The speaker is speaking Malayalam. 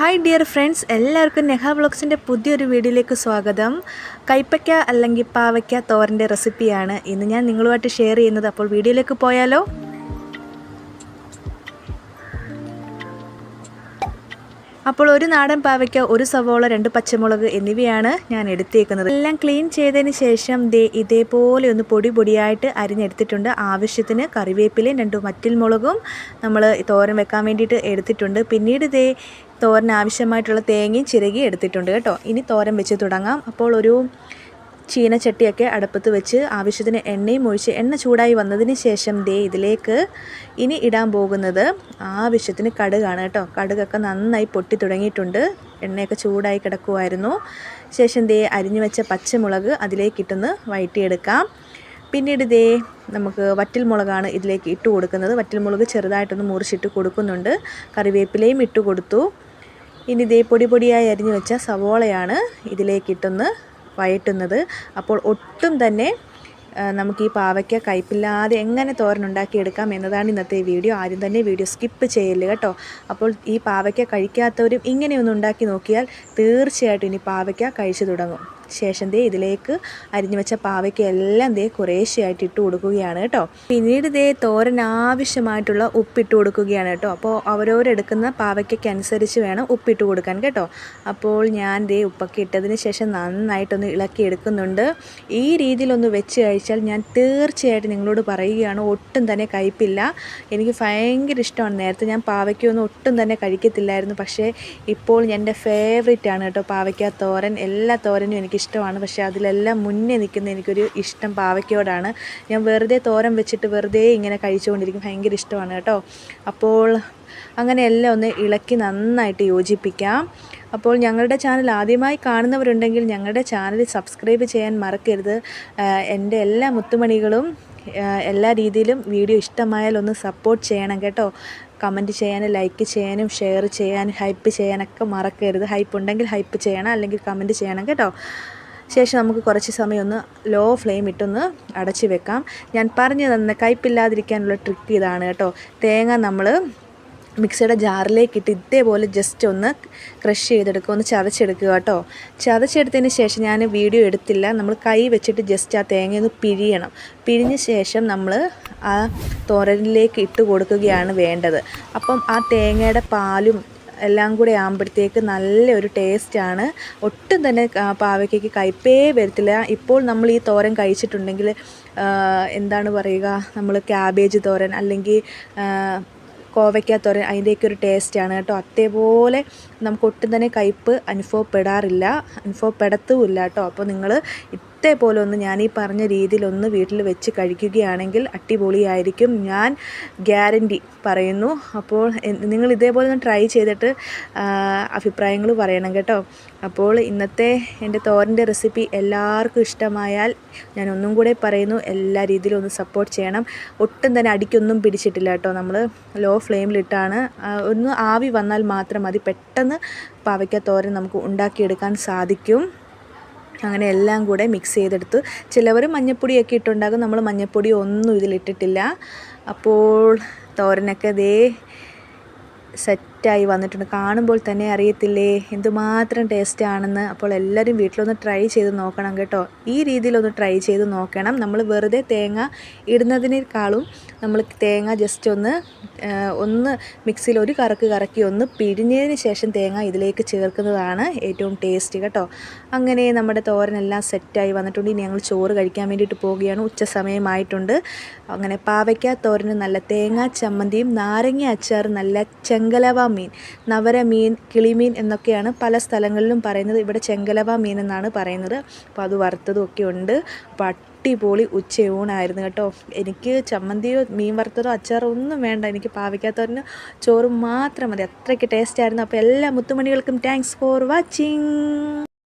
ഹായ് ഡിയർ ഫ്രണ്ട്സ് എല്ലാവർക്കും നെഹ വ്ളോഗ്സിന്റെ പുതിയൊരു വീഡിയോയിലേക്ക് സ്വാഗതം. കൈപ്പയ്ക്ക അല്ലെങ്കിൽ പാവയ്ക്ക തോരന്റെ റെസിപ്പിയാണ് ഇന്ന് ഞാൻ നിങ്ങളുമായിട്ട് ഷെയർ ചെയ്യുന്നത്. അപ്പോൾ വീഡിയോയിലേക്ക് പോയാലോ? അപ്പോൾ ഒരു നാടൻ പാവയ്ക്ക ഒരു സവോള രണ്ട് പച്ചമുളക് എന്നിവയാണ് ഞാൻ എടുത്തേക്കുന്നത്. എല്ലാം ക്ലീൻ ചെയ്തതിന് ശേഷം ദേ ഇതേപോലെ ഒന്ന് പൊടി പൊടിയായിട്ട് അരിഞ്ഞെടുത്തിട്ടുണ്ട്. ആവശ്യത്തിന് കറിവേപ്പിലയും രണ്ട് മറ്റിൽ മുളകും നമ്മൾ തോരൻ വെക്കാൻ വേണ്ടിയിട്ട് എടുത്തിട്ടുണ്ട്. പിന്നീട് ദേ തോരൻ ആവശ്യമായിട്ടുള്ള തേങ്ങയും ചിരകി എടുത്തിട്ടുണ്ട് കേട്ടോ. ഇനി തോരൻ വെച്ച് തുടങ്ങാം. അപ്പോൾ ഒരു ചീനച്ചട്ടിയൊക്കെ അടുപ്പത്ത് വെച്ച് ആവശ്യത്തിന് എണ്ണയും ഒഴിച്ച് എണ്ണ ചൂടായി വന്നതിന് ശേഷം ദേ ഇതിലേക്ക് ഇനി ഇടാൻ പോകുന്നത് ആവശ്യത്തിന് കടുകാണ് കേട്ടോ. കടുകൊക്കെ നന്നായി പൊട്ടി തുടങ്ങിയിട്ടുണ്ട്. എണ്ണയൊക്കെ ചൂടായി കിടക്കുമായിരുന്നു ശേഷം ദേ അരിഞ്ഞു വെച്ച പച്ചമുളക് അതിലേക്കിട്ടൊന്ന് വഴറ്റിയെടുക്കാം. പിന്നീട് ദേ നമുക്ക് വറ്റൽ മുളകാണ് ഇതിലേക്ക് ഇട്ട് കൊടുക്കുന്നത്. വറ്റൽ മുളക് ചെറുതായിട്ടൊന്ന് മുറിച്ചിട്ട് കൊടുക്കുന്നുണ്ട്. കറിവേപ്പിലയും ഇട്ട് കൊടുത്തു. ഇനി ഇതേ പൊടി പൊടിയായി അരിഞ്ഞു വെച്ച സവോളയാണ് ഇതിലേക്കിട്ടൊന്ന് വയറ്റുന്നത് അപ്പോൾ ഒട്ടും തന്നെ നമുക്ക് ഈ പാവയ്ക്ക കയ്പില്ലാതെ എങ്ങനെ തോരൻ ഉണ്ടാക്കിയെടുക്കാം എന്നതാണ് ഇന്നത്തെ വീഡിയോ. ആദ്യം തന്നെ വീഡിയോ സ്കിപ്പ് ചെയ്യൽ കേട്ടോ. അപ്പോൾ ഈ പാവയ്ക്ക കഴിക്കാത്തവരും ഇങ്ങനെയൊന്ന് ഉണ്ടാക്കി നോക്കിയാൽ തീർച്ചയായിട്ടും ഇനി പാവയ്ക്ക കഴിച്ചു തുടങ്ങും. ശേഷം ദേ ഇതിലേക്ക് അരിഞ്ഞു വെച്ച പാവയ്ക്ക് എല്ലാം ദേ കുറേശ്ശെയായിട്ട് ഇട്ട് കൊടുക്കുകയാണ് കേട്ടോ. പിന്നീട് ദേ തോരൻ ആവശ്യമായിട്ടുള്ള ഉപ്പിട്ട് കൊടുക്കുകയാണ് കേട്ടോ. അപ്പോൾ അവരോരെടുക്കുന്ന പാവയ്ക്കനുസരിച്ച് വേണം ഉപ്പിട്ട് കൊടുക്കാൻ കേട്ടോ. അപ്പോൾ ഞാൻ ദേ ഉപ്പൊക്കെ ഇട്ടതിന് ശേഷം നന്നായിട്ടൊന്ന് ഇളക്കി എടുക്കുന്നുണ്ട്. ഈ രീതിയിലൊന്ന് വെച്ച് കഴിച്ചാൽ ഞാൻ തീർച്ചയായിട്ടും നിങ്ങളോട് പറയുകയാണ് ഒട്ടും തന്നെ കയ്പില്ല. എനിക്ക് ഭയങ്കര ഇഷ്ടമാണ്. നേരത്തെ ഞാൻ പാവയ്ക്കൊന്നും ഒട്ടും തന്നെ കഴിക്കത്തില്ലായിരുന്നു. പക്ഷേ ഇപ്പോൾ എന്റെ ഫേവറേറ്റ് ആണ് കേട്ടോ പാവയ്ക്ക തോരൻ. എല്ലാ തോരനും എനിക്ക് ഇഷ്ടമാണ്. പക്ഷേ അതിലെല്ലാം മുന്നേ നിൽക്കുന്ന എനിക്കൊരു ഇഷ്ടം പാവയ്ക്കോടാണ് ഞാൻ വെറുതെ തോരൻ വെച്ചിട്ട് വെറുതെ ഇങ്ങനെ കഴിച്ചുകൊണ്ടിരിക്കും. ഭയങ്കര ഇഷ്ടമാണ് കേട്ടോ. അപ്പോൾ അങ്ങനെ എല്ലാം ഒന്ന് ഇളക്കി നന്നായിട്ട് യോജിപ്പിക്കാം. അപ്പോൾ ഞങ്ങളുടെ ചാനൽ ആദ്യമായി കാണുന്നവരുണ്ടെങ്കിൽ ഞങ്ങളുടെ ചാനൽ സബ്സ്ക്രൈബ് ചെയ്യാൻ മറക്കരുത്. എന്റെ എല്ലാ മുത്തുമണികളും എല്ലാ രീതിയിലും വീഡിയോ ഇഷ്ടമായാൽ ഒന്ന് സപ്പോർട്ട് ചെയ്യണം കേട്ടോ. കമന്റ് ചെയ്യാനും ലൈക്ക് ചെയ്യാനും ഷെയർ ചെയ്യാനും ഹൈപ്പ് ചെയ്യാനൊക്കെ മറക്കരുത്. ഹൈപ്പ് ഉണ്ടെങ്കിൽ ഹൈപ്പ് ചെയ്യണം അല്ലെങ്കിൽ കമന്റ് ചെയ്യണം കേട്ടോ. ശേഷം നമുക്ക് കുറച്ച് സമയം ഒന്ന് ലോ ഫ്ലെയിം ഇട്ടൊന്ന് അടച്ച് വെക്കാം. ഞാൻ പറഞ്ഞു തന്ന കയ്പില്ലാതിരിക്കാനുള്ള ട്രിക്ക് ഇതാണ് കേട്ടോ. തേങ്ങ നമ്മൾ മിക്സിയുടെ ജാറിലേക്ക് ഇട്ട് ഇതേപോലെ ജസ്റ്റ് ഒന്ന് ക്രഷ് ചെയ്തെടുക്കുക. ഒന്ന് ചതച്ചെടുക്കുക കേട്ടോ. ചതച്ചെടുത്തതിന് ശേഷം ഞാൻ വീഡിയോ എടുത്തില്ല. നമ്മൾ കൈ വെച്ചിട്ട് ജസ്റ്റ് ആ തേങ്ങ ഒന്ന് പിഴിയണം. പിഴിഞ്ഞ ശേഷം നമ്മൾ ആ തോരനിലേക്ക് ഇട്ട് കൊടുക്കുകയാണ് വേണ്ടത്. അപ്പം ആ തേങ്ങയുടെ പാലും എല്ലാം കൂടെ ആകുമ്പോഴത്തേക്ക് നല്ലൊരു ടേസ്റ്റാണ് ഒട്ടും തന്നെ പാവയ്ക്കയ്ക്ക് കയ്പേ വരത്തില്ല. ഇപ്പോൾ നമ്മൾ ഈ തോരൻ കഴിച്ചിട്ടുണ്ടെങ്കിൽ എന്താണ് പറയുക? നമ്മൾ ക്യാബേജ് തോരൻ അല്ലെങ്കിൽ കോവയ്ക്ക തോരൻ അതിന്റെയൊക്കെ ഒരു ടേസ്റ്റാണ് കേട്ടോ. അതേപോലെ നമുക്ക് ഒട്ടും തന്നെ കയ്പ്പ് അനുഭവപ്പെടാറില്ല. അനുഭവപ്പെടത്തുമില്ല കേട്ടോ. അപ്പോൾ നിങ്ങൾ ഇതേപോലെ ഒന്ന് ഞാൻ ഈ പറഞ്ഞ രീതിയിലൊന്ന് വീട്ടിൽ വെച്ച് കഴിക്കുകയാണെങ്കിൽ അടിപൊളിയായിരിക്കും. ഞാൻ ഗ്യാരന്റി പറയുന്നു. അപ്പോൾ നിങ്ങൾ ഇതേപോലെ ഒന്ന് ട്രൈ ചെയ്തിട്ട് അഭിപ്രായങ്ങൾ പറയണം കേട്ടോ. അപ്പോൾ ഇന്നത്തെ എന്റെ തോരന്റെ റെസിപ്പി എല്ലാവർക്കും ഇഷ്ടമായാൽ ഞാൻ ഒന്നും കൂടെ പറയുന്നു. എല്ലാ രീതിയിലും ഒന്ന് സപ്പോർട്ട് ചെയ്യണം. ഒട്ടും തന്നെ അടിക്കൊന്നും പിടിച്ചിട്ടില്ല കേട്ടോ നമ്മൾ ലോ ഫ്ലെയിമിലിട്ടാണ്. ഒന്ന് ആവി വന്നാൽ മാത്രം മതി. പെട്ടെന്ന് പാവയ്ക്ക തോരൻ നമുക്ക് ഉണ്ടാക്കിയെടുക്കാൻ സാധിക്കും. അങ്ങനെ എല്ലാം കൂടെ മിക്സ് ചെയ്തെടുത്ത് ചിലവർ മഞ്ഞപ്പൊടിയൊക്കെ ഇട്ടുണ്ടാകും നമ്മൾ മഞ്ഞപ്പൊടി ഒന്നും ഇതിലിട്ടിട്ടില്ല. അപ്പോൾ തോരനൊക്കെ ദേ സെറ്റായി വന്നിട്ടുണ്ട്. കാണുമ്പോൾ തന്നെ അറിയത്തില്ലേ? എന്തുമാത്രം ടേസ്റ്റ് ആണെന്ന്. അപ്പോൾ എല്ലാവരും വീട്ടിലൊന്ന് ട്രൈ ചെയ്ത് നോക്കണം കേട്ടോ. ഈ രീതിയിലൊന്ന് ട്രൈ ചെയ്ത് നോക്കണം. നമ്മൾ വെറുതെ തേങ്ങ ഇടുന്നതിനേക്കാളും നമ്മൾ തേങ്ങ ജസ്റ്റ് ഒന്ന് ഒന്ന് മിക്സിയിൽ ഒരു കറക്ക് കറക്കി ഒന്ന് പിഴിഞ്ഞതിന് ശേഷം തേങ്ങ ഇതിലേക്ക് ചേർക്കുന്നതാണ് ഏറ്റവും ടേസ്റ്റ് കേട്ടോ. അങ്ങനെ നമ്മുടെ തോരനെല്ലാം സെറ്റായി വന്നിട്ടുണ്ട്. ഇനി ഞങ്ങൾ ചോറ് കഴിക്കാൻ വേണ്ടിയിട്ട് പോവുകയാണ്. ഉച്ച സമയമായിട്ടുണ്ട്. അങ്ങനെ പാവയ്ക്ക തോരന് നല്ല തേങ്ങ ചമ്മന്തിയും നാരങ്ങ അച്ചാർ നല്ല ചെങ്കലവ മീൻ നവരമീൻ കിളിമീൻ എന്നൊക്കെയാണ് പല സ്ഥലങ്ങളിലും പറയുന്നത്. ഇവിടെ ചെങ്കലവ മീൻ എന്നാണ് പറയുന്നത്. അപ്പോൾ അത് വറുത്തതും ഒക്കെ ഉണ്ട്. അടിപൊളി ഉച്ചയൂണായിരുന്നു കേട്ടോ. എനിക്ക് ചമ്മന്തിയോ മീൻ വറുത്തതോ അച്ചാറോ ഒന്നും വേണ്ട. എനിക്ക് പാവിക്കാത്തവരിന് ചോറും മാത്രം മതി. അത്രയ്ക്ക് ടേസ്റ്റായിരുന്നു അപ്പോൾ എല്ലാ മുത്തുമണികൾക്കും താങ്ക്സ് ഫോർ വാച്ചിങ്